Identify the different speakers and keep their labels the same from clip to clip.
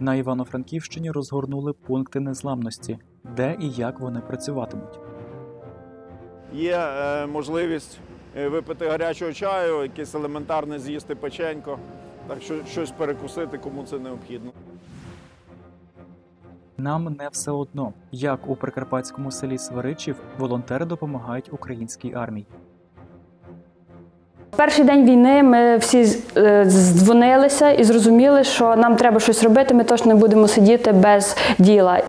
Speaker 1: На Івано-Франківщині розгорнули пункти незламності, де і як вони працюватимуть.
Speaker 2: Є е, можливість е, випити гарячого чаю, якесь елементарне з'їсти печенько, так що щось перекусити, кому це необхідно.
Speaker 1: Нам не все одно, як у прикарпатському селі Сваричів волонтери допомагають українській армії.
Speaker 3: Перший день війни ми всі е, здзвонилися і зрозуміли, що нам треба щось робити. Ми точно не будемо сидіти без діла.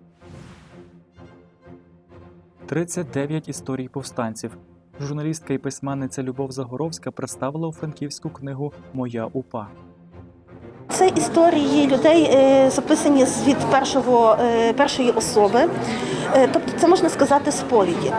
Speaker 1: 39 історій повстанців. Журналістка і письменниця Любов Загоровська представила у франківську книгу Моя упа.
Speaker 4: Це історії людей, е, записані з- від першого, е, першої особи. Тобто це можна сказати сповіді.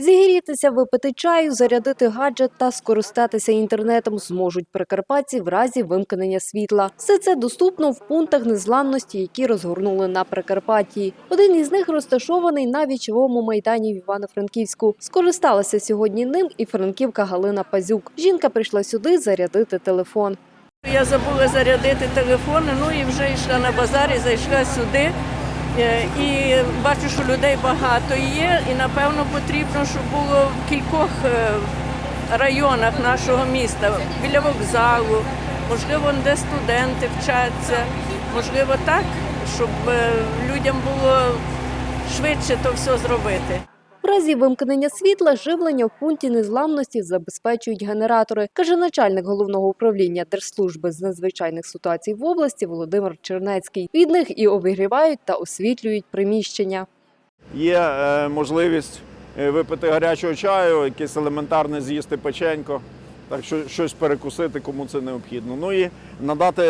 Speaker 5: Зігрітися, випити чаю, зарядити гаджет та скористатися інтернетом зможуть прикарпатці в разі вимкнення світла. Все це доступно в пунктах незламності, які розгорнули на Прикарпатті. Один із них розташований на вічовому майдані в Івано-Франківську. Скористалася сьогодні ним і франківка Галина Пазюк. Жінка прийшла сюди зарядити телефон.
Speaker 6: Я забула зарядити телефон, ну і вже йшла на базар і зайшла сюди. Е, І бачу, що людей багато є, і напевно потрібно, щоб було в кількох е, районах нашого міста, біля вокзалу, можливо, де студенти вчаться, можливо, так, щоб е, людям було швидше то все зробити.
Speaker 5: В разі вимкнення світла живлення в пункті незламності забезпечують генератори, каже начальник головного управління Держслужби з надзвичайних ситуацій в області Володимир Чернецький. Від них і обігрівають та освітлюють приміщення.
Speaker 2: Є е, можливість е, випити гарячого чаю, якесь елементарне з'їсти печенько, так що щось перекусити, кому це необхідно. Ну і надати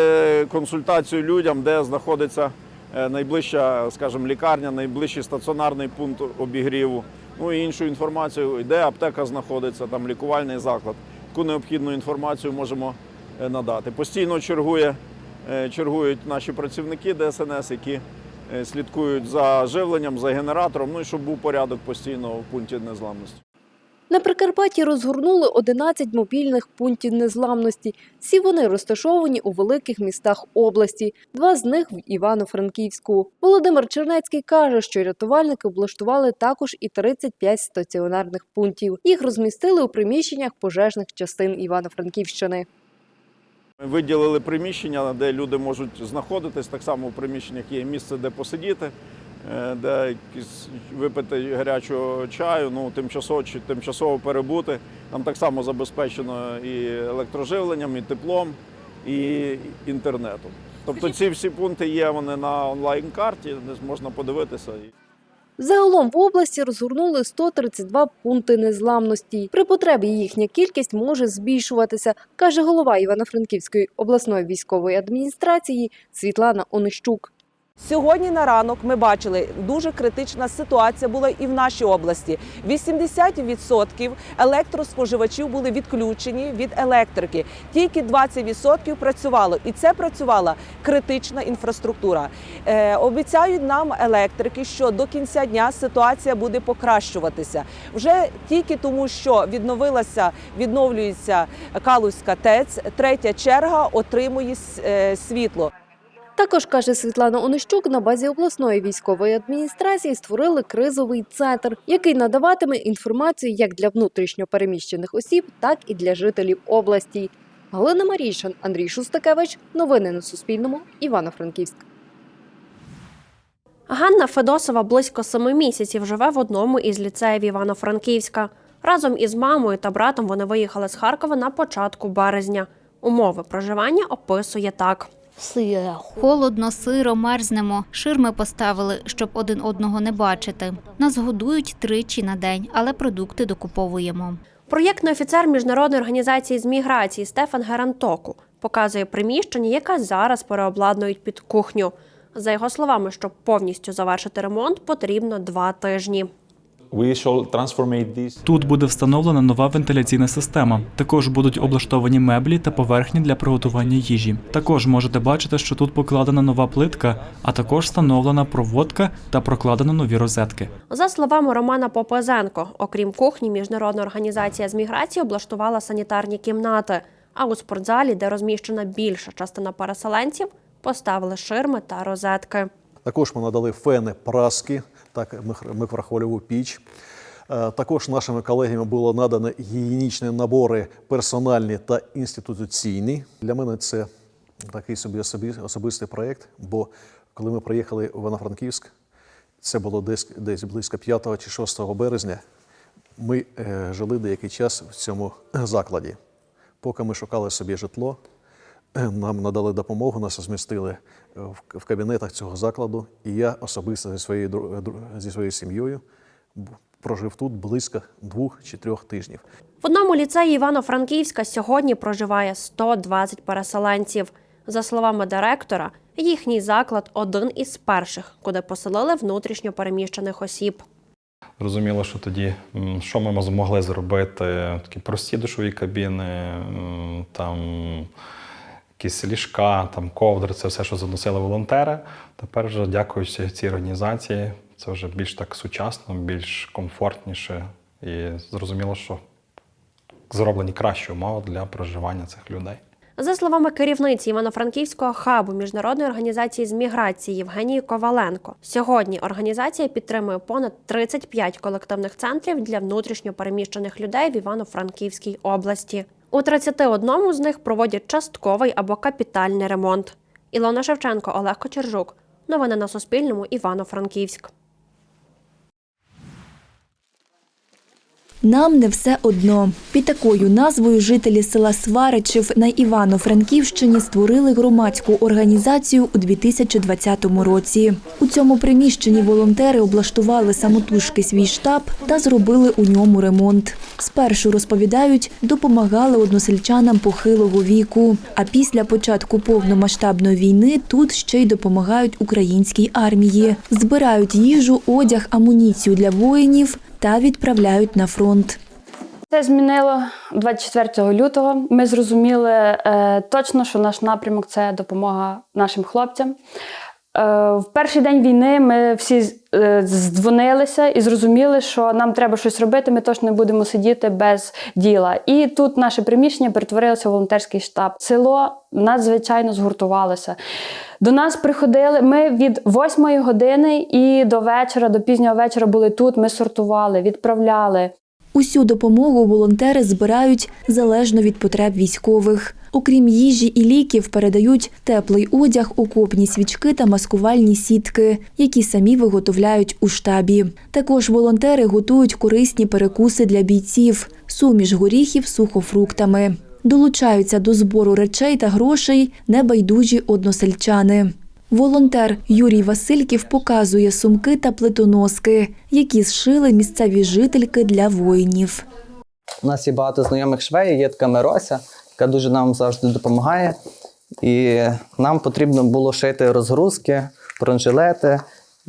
Speaker 2: консультацію людям, де знаходиться е, найближча, скажімо, лікарня, найближчий стаціонарний пункт обігріву. Ну і іншу інформацію, де аптека знаходиться, там лікувальний заклад. Яку необхідну інформацію можемо е, надати. Постійно чергує, е, чергують наші працівники ДСНС, які е, слідкують за живленням, за генератором, ну і щоб був порядок постійно в пункті незламності.
Speaker 5: На Прикарпатті розгорнули 11 мобільних пунктів незламності. Всі вони розташовані у великих містах області. Два з них в Івано-Франківську. Володимир Чернецький каже, що рятувальники облаштували також і 35 стаціонарних пунктів. Їх розмістили у приміщеннях пожежних частин Івано-Франківщини.
Speaker 2: Ми Виділили приміщення, де люди можуть знаходитись. Так само в приміщеннях є місце, де посидіти, де якісь випити гарячого чаю, ну тимчасово чи тимчасово перебути. Там так само забезпечено і електроживленням, і теплом, і інтернетом. Тобто ці всі пункти є вони на онлайн-карті, де можна подивитися.
Speaker 5: Загалом в області розгорнули 132 пункти незламності. При потребі їхня кількість може збільшуватися, каже голова Івано-Франківської обласної військової адміністрації Світлана Онищук.
Speaker 7: Сьогодні на ранок ми бачили, дуже критична ситуація була і в нашій області. 80% електроспоживачів були відключені від електрики. Тільки 20% працювало, і це працювала критична інфраструктура. Е, обіцяють нам електрики, що до кінця дня ситуація буде покращуватися. Вже тільки тому, що відновилася, відновлюється Калузька ТЕЦ, третя черга отримує е, світло.
Speaker 5: Також каже Світлана Онищук, на базі обласної військової адміністрації створили кризовий центр, який надаватиме інформацію як для внутрішньо переміщених осіб, так і для жителів області. Галина Марійшин, Андрій Шустакевич. Новини на Суспільному. Івано-Франківськ.
Speaker 8: Ганна Федосова близько семи місяців живе в одному із ліцеїв Івано-Франківська. Разом із мамою та братом вони виїхали з Харкова на початку березня. Умови проживання описує так.
Speaker 9: Холодно, сиро, мерзнемо. Ширми поставили, щоб один одного не бачити. Нас годують тричі на день, але продукти докуповуємо.
Speaker 8: Проєктний офіцер міжнародної організації з міграції Стефан Гарантоку показує приміщення, яке зараз переобладнують під кухню. За його словами, щоб повністю завершити ремонт, потрібно два тижні.
Speaker 1: Тут буде встановлена нова вентиляційна система. Також будуть облаштовані меблі та поверхні для приготування їжі. Також можете бачити, що тут покладена нова плитка, а також встановлена проводка та прокладено нові розетки.
Speaker 8: За словами Романа Попезенко, окрім кухні, міжнародна організація з міграції облаштувала санітарні кімнати. А у спортзалі, де розміщена більша частина переселенців, поставили ширми та розетки.
Speaker 10: Також ми надали фени, праски, так микро- микрохвильову піч. Е, Також нашими колегами було надано гігієнічні набори персональні та інституційні. Для мене це такий собі особистий проєкт, бо коли ми приїхали в Івано-Франківськ, це було десь, десь близько 5 чи 6 березня. Ми е, жили деякий час в цьому закладі. Поки ми шукали собі житло, нам надали допомогу, нас розмістили в, в кабінетах цього закладу, і я особисто зі своєю, дру- зі своєю сім'єю прожив тут близько двох чи трьох тижнів.
Speaker 8: В одному ліцеї Івано-Франківська сьогодні проживає 120 переселенців. За словами директора, їхній заклад один із перших, куди поселили внутрішньо переміщених осіб.
Speaker 11: Зрозуміло, що тоді що ми змогли зробити? Такі прості душові кабіни, там якісь ліжка, там ковдри, це все, що заносили волонтери. Тепер вже дякуючи цій організації, це вже більш так сучасно, більш комфортніше і зрозуміло, що зроблені кращі умови для проживання цих людей.
Speaker 8: За словами керівниці Івано-Франківського хабу міжнародної організації з міграції Євгенії Коваленко, сьогодні організація підтримує понад 35 колективних центрів для внутрішньо переміщених людей в Івано-Франківській області. У 31 з них проводять частковий або капітальний ремонт. Ілона Шевченко, Олег Кочержук. Новини на Суспільному. Івано-Франківськ.
Speaker 12: Нам не все одно. Під такою назвою жителі села Сваричів на Івано-Франківщині створили громадську організацію у 2020 році. У цьому приміщенні волонтери облаштували самотужки свій штаб та зробили у ньому ремонт. Спершу розповідають, допомагали односельчанам похилого віку. А після початку повномасштабної війни тут ще й допомагають українській армії. Збирають їжу, одяг, амуніцію для воїнів та відправляють на фронт.
Speaker 3: Це змінило 24 лютого. Ми зрозуміли е, точно, що наш напрямок це допомога нашим хлопцям. Е, в перший день війни ми всі здзвонилися і зрозуміли, що нам треба щось робити. Ми точно не будемо сидіти без діла. І тут наше приміщення перетворилося в волонтерський штаб. Село надзвичайно згуртувалося. До нас приходили. Ми від 8 години і до вечора, до пізнього вечора були тут. Ми сортували, відправляли.
Speaker 12: Усю допомогу волонтери збирають залежно від потреб військових. Окрім їжі і ліків, передають теплий одяг, окопні свічки та маскувальні сітки, які самі виготовляють у штабі. Також волонтери готують корисні перекуси для бійців, суміш горіхів сухофруктами. Долучаються до збору речей та грошей небайдужі односельчани. Волонтер Юрій Васильків показує сумки та плитоноски, які зшили місцеві жительки для воїнів.
Speaker 13: У нас є багато знайомих швеїв, є така Мирося, яка дуже нам завжди допомагає. І нам потрібно було шити розгрузки, бронежилети.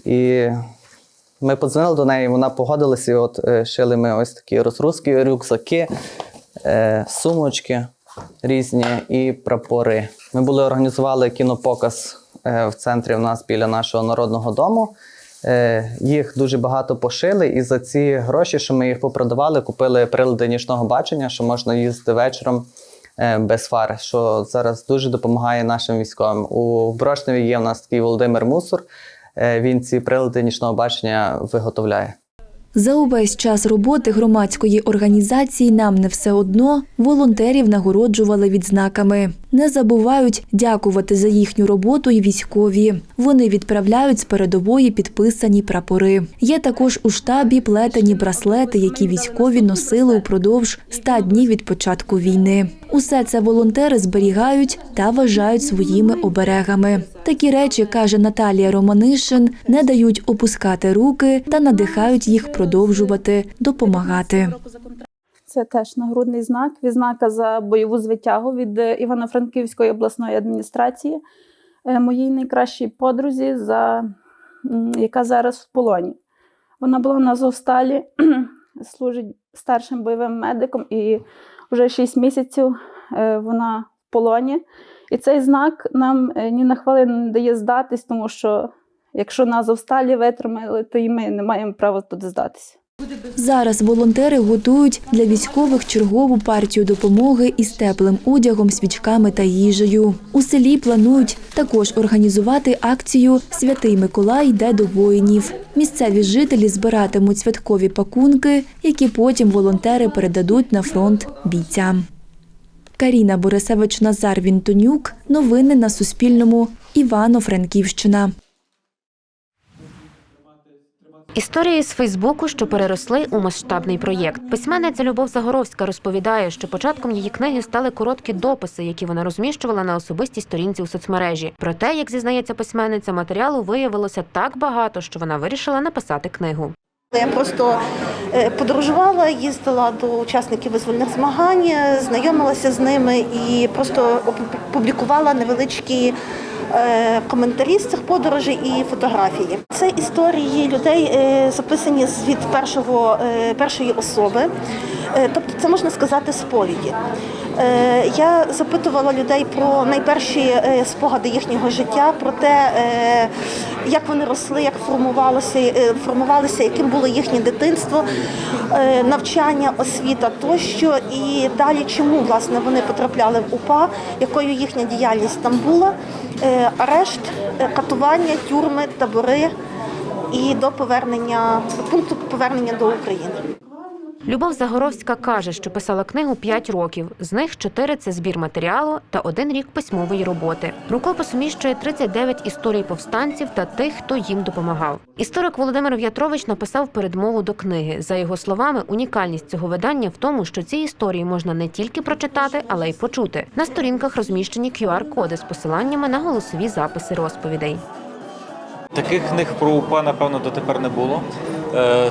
Speaker 13: І ми подзвонили до неї, вона погодилася, і от е, шили ми ось такі розгрузки, рюкзаки, е, сумочки різні і прапори. Ми були організували кінопоказ в центрі у нас біля нашого народного дому. Е, Їх дуже багато пошили, і за ці гроші, що ми їх попродавали, купили прилади нічного бачення, що можна їздити вечором е, без фар, що зараз дуже допомагає нашим військовим. У Брошневі є в нас такий Володимир Мусор. е, Він ці прилади нічного бачення виготовляє.
Speaker 12: За увесь час роботи громадської організації Нам не все одно волонтерів нагороджували відзнаками. Не забувають дякувати за їхню роботу і військові. Вони відправляють з передової підписані прапори. Є також у штабі плетені браслети, які військові носили упродовж 100 днів від початку війни. Усе це волонтери зберігають та вважають своїми оберегами. Такі речі, каже Наталія Романишин, не дають опускати руки та надихають їх продовжувати допомагати.
Speaker 14: Це теж нагрудний знак, відзнака за бойову звитягу від е, Івано-Франківської обласної адміністрації, е, моїй найкращій подрузі, за, яка зараз в полоні. Вона була на Зовсталі, служить старшим бойовим медиком, і вже 6 місяців е, вона в полоні. І цей знак нам ні на хвилину не дає здатись, тому що якщо на Зовсталі витримали, то і ми не маємо права туди здатися.
Speaker 12: Зараз волонтери готують для військових чергову партію допомоги із теплим одягом, свічками та їжею. У селі планують також організувати акцію Святий Миколай йде до воїнів. Місцеві жителі збиратимуть святкові пакунки, які потім волонтери передадуть на фронт бійцям. Каріна Борисевич Назар Вінтонюк. Новини на Суспільному. Івано-Франківщина.
Speaker 15: Історії з Фейсбуку, що переросли у масштабний проєкт. Письменниця Любов Загоровська розповідає, що початком її книги стали короткі дописи, які вона розміщувала на особистій сторінці у соцмережі. Проте, як зізнається письменниця, матеріалу виявилося так багато, що вона вирішила написати книгу.
Speaker 4: Я просто е, подорожувала, їздила до учасників визвольних змагань, е, знайомилася з ними і просто публікувала невеличкі коментарі з цих подорожей і фотографії. Це історії людей, е, записані від першого, е, першої особи, Е, тобто це можна сказати сповіді. Е, Я запитувала людей про найперші е, спогади їхнього життя, про те, е, як вони росли, як формувалося, е, формувалися, яким було їхнє дитинство, е, навчання, освіта тощо. І далі, чому власне вони потрапляли в УПА, якою їхня діяльність там була, Е, арешт, е, катування, тюрми, табори і до повернення пункту повернення до України.
Speaker 15: Любов Загоровська каже, що писала книгу 5 років. З них 4 – це збір матеріалу та один рік письмової роботи. Рукопис суміщує 39 історій повстанців та тих, хто їм допомагав. Історик Володимир В'ятрович написав передмову до книги. За його словами, унікальність цього видання в тому, що ці історії можна не тільки прочитати, але й почути. На сторінках розміщені QR-коди з посиланнями на голосові записи розповідей.
Speaker 16: Таких книг про УПА, напевно, дотепер не було,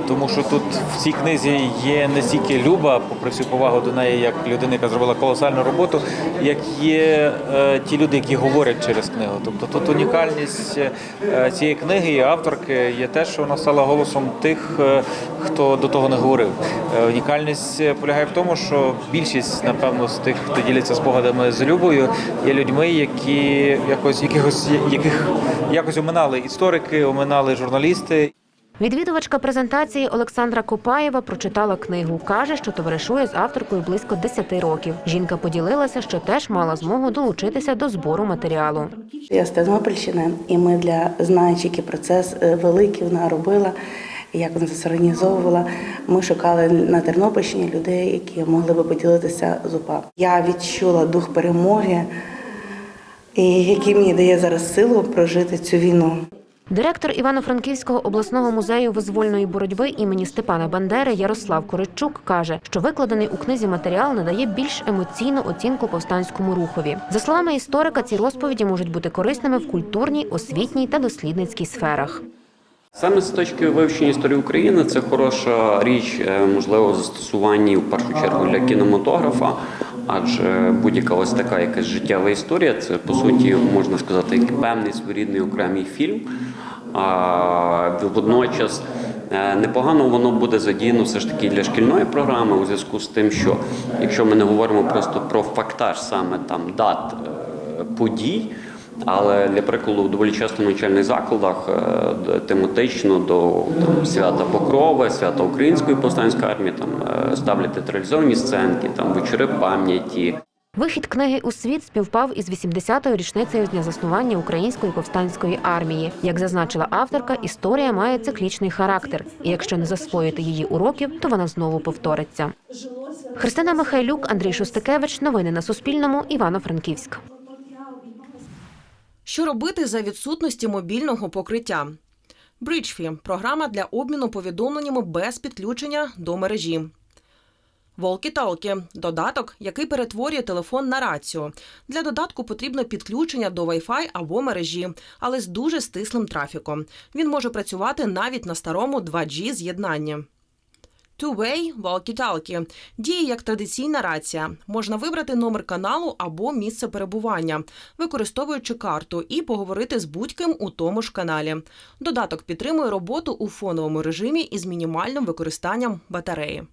Speaker 16: тому що тут в цій книзі є не стільки Люба, попри всю повагу до неї, як людина, яка зробила колосальну роботу, як є е, ті люди, які говорять через книгу. Тобто тут унікальність е, цієї книги і авторки є те, що вона стала голосом тих, е, хто до того не говорив. Е, Унікальність полягає в тому, що більшість, напевно, з тих, хто ділиться спогадами з Любою, є людьми, які якось якихось яких якось оминали історики, оминали журналісти.
Speaker 15: Відвідувачка презентації Олександра Копаєва прочитала книгу. Каже, що товаришує з авторкою близько 10 років. Жінка поділилася, що теж мала змогу долучитися до збору матеріалу.
Speaker 17: Я з Тернопільщини, і ми для знаючи, який процес е, великий вона робила, як вона це організовувала. Ми шукали на Тернопільщині людей, які могли би поділитися з УПА. Я відчула дух перемоги, який мені дає зараз силу прожити цю війну.
Speaker 15: Директор Івано-Франківського обласного музею визвольної боротьби імені Степана Бандери Ярослав Коричук каже, що викладений у книзі матеріал надає більш емоційну оцінку повстанському рухові. За словами історика, ці розповіді можуть бути корисними в культурній, освітній та дослідницькій сферах.
Speaker 18: Саме з точки вивчення історії України це хороша річ, е, можливо, в застосуванні в першу чергу для кінематографа, адже будь-яка ось така якась життєва історія, це по суті можна сказати певний своєрідний окремий фільм. А водночас е, непогано воно буде задіяно все ж таки для шкільної програми у зв'язку з тим, що якщо ми не говоримо просто про фактаж саме там дат е, подій. Але для прикладу, доволі часто в навчальних закладах е, тематично до там, свята Покрови, свята Української повстанської армії, там е, ставлять театралізовані сценки, там вечори пам'яті.
Speaker 15: Вихід книги у світ співпав із 80-ю річницею з дня заснування Української повстанської армії. Як зазначила авторка, історія має циклічний характер, і якщо не засвоїти її уроків, то вона знову повториться. Христина Михайлюк, Андрій Шостикевич. Новини на Суспільному. Івано-Франківськ.
Speaker 19: Що робити за відсутності мобільного покриття? Bridgefy – програма для обміну повідомленнями без підключення до мережі. Walkie-Talkie – додаток, який перетворює телефон на рацію. Для додатку потрібно підключення до Wi-Fi або мережі, але з дуже стислим трафіком. Він може працювати навіть на старому 2G з'єднанні. Two-Way Walkie-Talkie діє як традиційна рація. Можна вибрати номер каналу або місце перебування, використовуючи карту, і поговорити з будь-ким у тому ж каналі. Додаток підтримує роботу у фоновому режимі із мінімальним використанням батареї.